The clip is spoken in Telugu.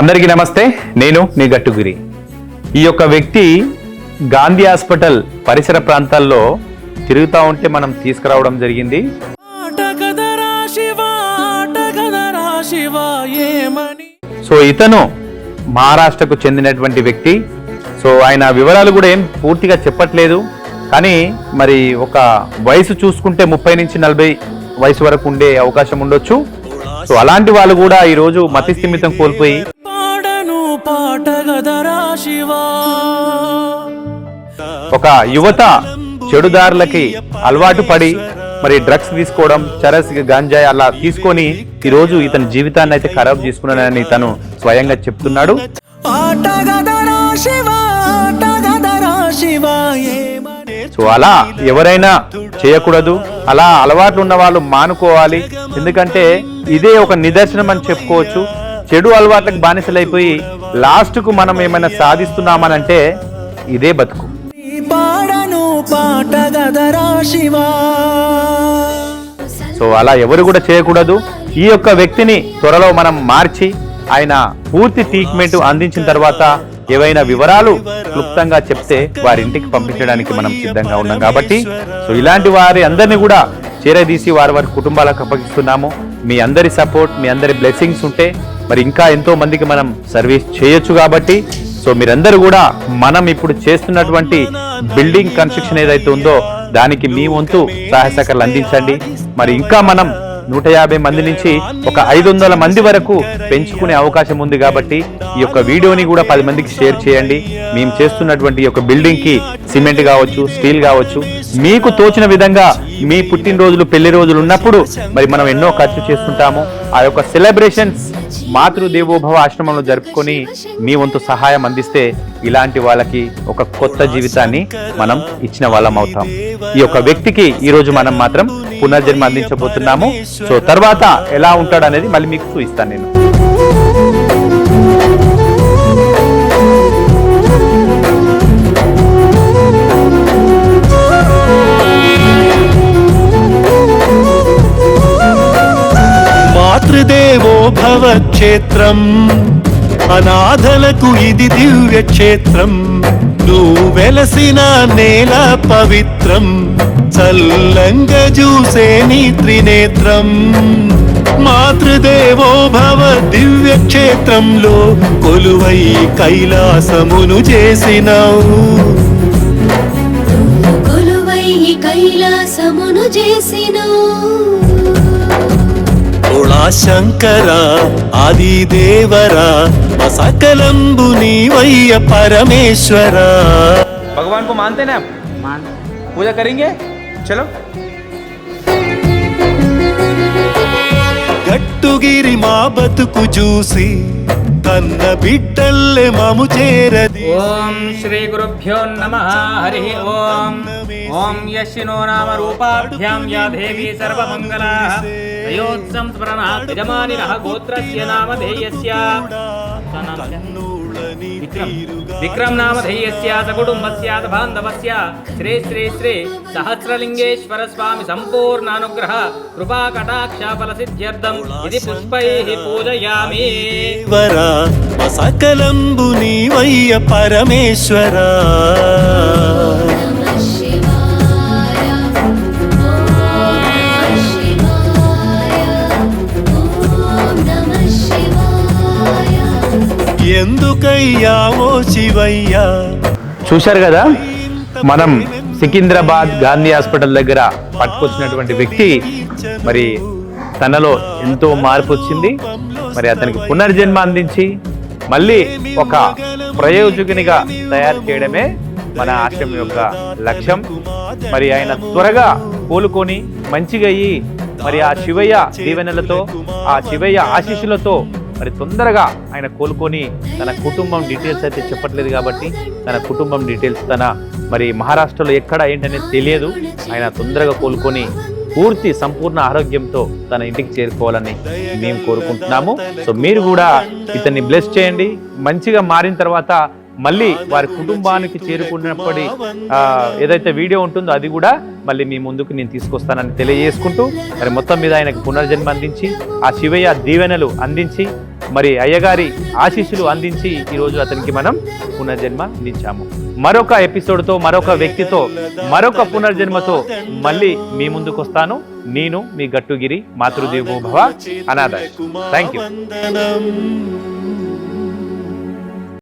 అందరికీ నమస్తే నేను మీ గట్టుగిరి. ఈ యొక్క వ్యక్తి గాంధీ హాస్పిటల్ పరిసర ప్రాంతాల్లో తిరుగుతూ ఉంటే మనం తీసుకురావడం జరిగింది. సో ఇతను మహారాష్ట్రకు చెందినటువంటి వ్యక్తి. సో ఆయన వివరాలు కూడా ఏం పూర్తిగా చెప్పట్లేదు. కానీ మరి ఒక వయసు చూసుకుంటే ముప్పై నుంచి నలభై వయసు వరకు ఉండే అవకాశం ఉండొచ్చు. సో అలాంటి వాళ్ళు కూడా ఈరోజు మతి స్థిమితం కోల్పోయి శివ. ఒక యువత చెడుదారులకి అలవాటు పడి మరి డ్రగ్స్ తీసుకోవడం చరస్ గాంజాయి అలా తీసుకొని ఈరోజు ఇతని జీవితాన్ని అయితే ఖరాబ్ చేసుకున్నానని తను స్వయంగా చెప్తున్నాడు. సో అలా ఎవరైనా చేయకూడదు. అలా అలవాట్లు ఉన్న వాళ్ళు మానుకోవాలి. ఎందుకంటే ఇదే ఒక నిదర్శనం అని చెప్పుకోవచ్చు. చెడు అలవాట్లకు బానిసలైపోయి లాస్ట్కు మనం ఏమైనా సాధిస్తున్నామనంటే ఇదే బతుకు. పాడను పాటగదరా శివ సో అలా ఎవరు కూడా చేయకూడదు. ఈ యొక్క వ్యక్తిని త్వరలో మనం మార్చి ఆయన పూర్తి ట్రీట్మెంట్ అందించిన తర్వాత ఏవైనా వివరాలు క్లుప్తంగా చెప్తే వారి ఇంటికి పంపించడానికి మనం సిద్ధంగా ఉన్నాం కాబట్టి సో ఇలాంటి వారి అందరినీ కూడా చేరదీసి వారి వారి కుటుంబాలకు అప్పగిస్తున్నాము. మీ అందరి సపోర్ట్ మీ అందరి బ్లెస్సింగ్స్ ఉంటే మరి ఇంకా ఎంతో మందికి మనం సర్వీస్ చేయొచ్చు కాబట్టి సో మీరందరూ కూడా మనం ఇప్పుడు చేస్తున్నటువంటి బిల్డింగ్ కన్స్ట్రక్షన్ ఏదైతే ఉందో దానికి మీ వంతు సహాయ సహకారాలు అందించండి. మరి ఇంకా మనం నూట యాభై మంది నుంచి ఒక ఐదు వందల మంది వరకు పెంచుకునే అవకాశం ఉంది కాబట్టి ఈ యొక్క వీడియోని కూడా పది మందికి షేర్ చేయండి. మేము చేస్తున్నటువంటి ఈ యొక్క బిల్డింగ్కి సిమెంట్ కావచ్చు స్టీల్ కావచ్చు మీకు తోచిన విధంగా మీ పుట్టినరోజులు పెళ్ళి రోజులు ఉన్నప్పుడు మరి మనం ఎన్నో ఖర్చు చేస్తుంటాము. ఆ యొక్క సెలబ్రేషన్స్ మాతృదేవోభవ ఆశ్రమంలో జరుపుకొని మీ వంతు సహాయం అందిస్తే ఇలాంటి వాళ్ళకి ఒక కొత్త జీవితాన్ని మనం ఇచ్చిన వాళ్ళం అవుతాం. ఈ యొక్క వ్యక్తికి ఈరోజు మనం మాత్రం పునర్జన్మ అందించబోతున్నాము. సో తర్వాత ఎలా ఉంటాడు అనేది మళ్ళీ మీకు చూపిస్తాను నేను. మాతృదేవో భవ క్షేత్రం అనాథలకు ఇది దివ్య క్షేత్రం నువ్వు వెలసిన నేల పవిత్రం చల్లంగ చూసే నీ త్రినేత్రం మాతృదేవో భవ దివ్య క్షేత్రంలో కొలువై కైలాసమును చేసినావు. కొలువై కైలాసమును చేసిన ఓళా శంకర ఆది దేవరా సకలంబు నీవయ్య పరమేశ్వర. भगवान को मानते ना आप मान पूजा करेंगे चलो గట్టుగిరి మా బతుకు చూసి కన్న బిడ్డల్లే మాము చేరది ఓం శ్రీ గురుభ్యో నమ హరి ఓం ఓం యశినో నామ రూపాభ్యాం యా దేవీ సర్వమంగళ తయోత్సం స్మరణాత్ యజమానినః గోత్రస్య నామధేయస్య విక్రమ్ విక్రమ్ నామధేయస్య సకుటుంబస్య బాంధవస్య శ్రీ శ్రీ శ్రీ సహస్రలింగేశ్వర స్వామి సంపూర్ణానుగ్రహ కృపా కటాక్ష ఫల సిద్ధ్యర్థం ఇది పుష్పైః పూజయామి దేవరా సకలంబు నీవయ్య పరమేశ్వర ఎందుకయ్యా శివయ్యా? చూశారు కదా? మనం సికింద్రాబాద్ గాంధీ హాస్పిటల్ దగ్గర పట్టుకొచ్చినటువంటి వ్యక్తి మరి తనలో ఎంతో మార్పు వచ్చింది. మరి అతనికి పునర్జన్మ అందించి మళ్ళీ ఒక ప్రయోజకునిగా తయారు చేయడమే మన ఆశ్రమం యొక్క లక్ష్యం. మరి ఆయన త్వరగా కోలుకొని మంచిగా అయ్యి మరి ఆ శివయ్య దీవెనలతో ఆ శివయ్య ఆశీస్సులతో మరి తొందరగా ఆయన కోలుకొని తన కుటుంబం డీటెయిల్స్ అయితే చెప్పట్లేదు కాబట్టి తన కుటుంబం డీటెయిల్స్ తన మరి మహారాష్ట్రలో ఎక్కడ ఏంటనేది తెలియదు. ఆయన తొందరగా కోలుకొని పూర్తి సంపూర్ణ ఆరోగ్యంతో తన ఇంటికి చేరుకోవాలని మేము కోరుకుంటున్నాము. సో మీరు కూడా ఇతన్ని బ్లెస్ చేయండి. మంచిగా మారిన తర్వాత మళ్ళీ వారి కుటుంబానికి చేరుకున్నప్పటి ఏదైతే వీడియో ఉంటుందో అది కూడా మళ్ళీ మీ ముందుకు నేను తీసుకొస్తానని తెలియజేసుకుంటూ మరి మొత్తం మీద ఆయనకు పునర్జన్మ అందించి ఆ శివయ్య దీవెనలు అందించి మరి అయ్యగారి ఆశీస్సులు అందించి ఈరోజు అతనికి మనం పునర్జన్మ అందించాము. మరొక ఎపిసోడ్తో మరొక వ్యక్తితో మరొక పునర్జన్మతో మళ్ళీ మీ ముందుకు వస్తాను. నేను మీ గట్టుగిరి మాతృదేవోభవ అనాథ. Thank you